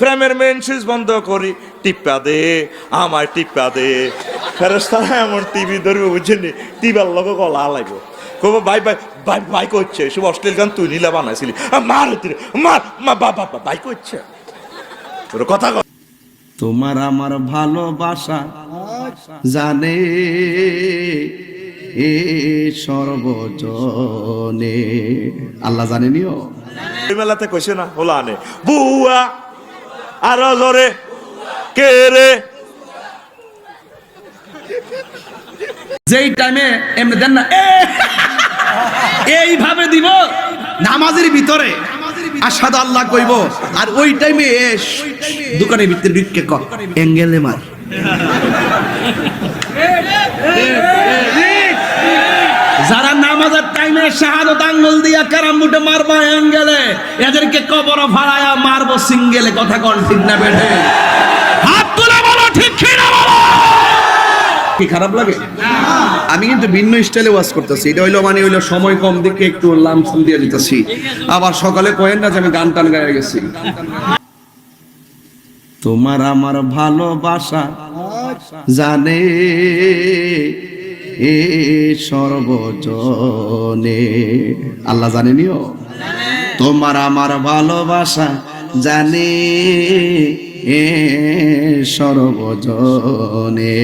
প্রেমের main switch বন্ধ করি টিপ্পা দে, আমায় টিপ্পা দে। ফেরেস্তারা এমন টিভি ধরবে বুঝছেন টিভার লগে গলা লাগবে কব ভাই ভাই ভাই ভাই করছে সব অশ্লীল গান তুই নীলা বানাইছিলি। মার মার, মা বাবা ভাই করছে তোর কথা। তোমার আমার ভালোবাসা জানে সর্বজনে। আল্লাহ জানেনিও ওই মেলাতে কইছে না হলো আনে। বুয়া আর জরে কে রে? যেই টাইমে এমনি দেন না এ! এইভাবে দিব নামাজের ভিতরে। আসাদ আল্লাহ কইব আর ওই টাইমে দোকানের ভিতরে ঢুকে ক এঙ্গেলে মার। আমি কিন্তু ভিন্ন স্টাইলে ওয়াজ করতেছি। এটা হইল মানে হইল সময় কম দিকে একটু লামসুম দিয়ে দিতেছি। আবার সকালে কয়েন না যে আমি গান টান গায়ে গেছি। তোমার আমার ভালোবাসা জানে সর্বজনে। আল্লাহ জানেনিও তোমার আমার ভালোবাসা জানে এ সর্বজনে।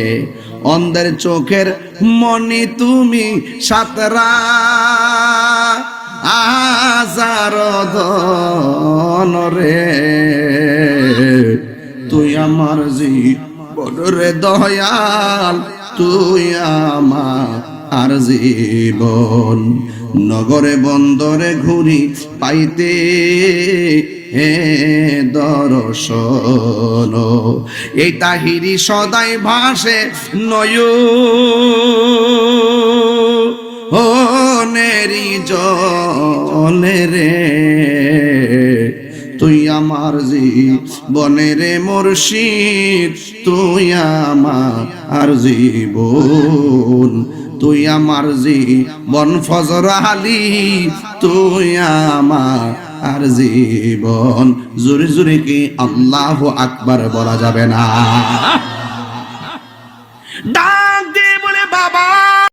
অন্ধের চোখের মনি তুমি সাতরা আজার রে। রে দয়াল, তুই আমার জীবন নগরে বন্দরে ঘুরি পাইতে হে দর্শন। এই তাহিরি সদাই ভাসে নয়। ও নেরি জলে রে তুই আমার জীবনের মুর্শিদ, তুই আমার তুই আমার জীবন ফজর আলী, তুই আমার আর জীবন। জোরে জোরে কি আল্লাহ আকবার বলা যাবে না?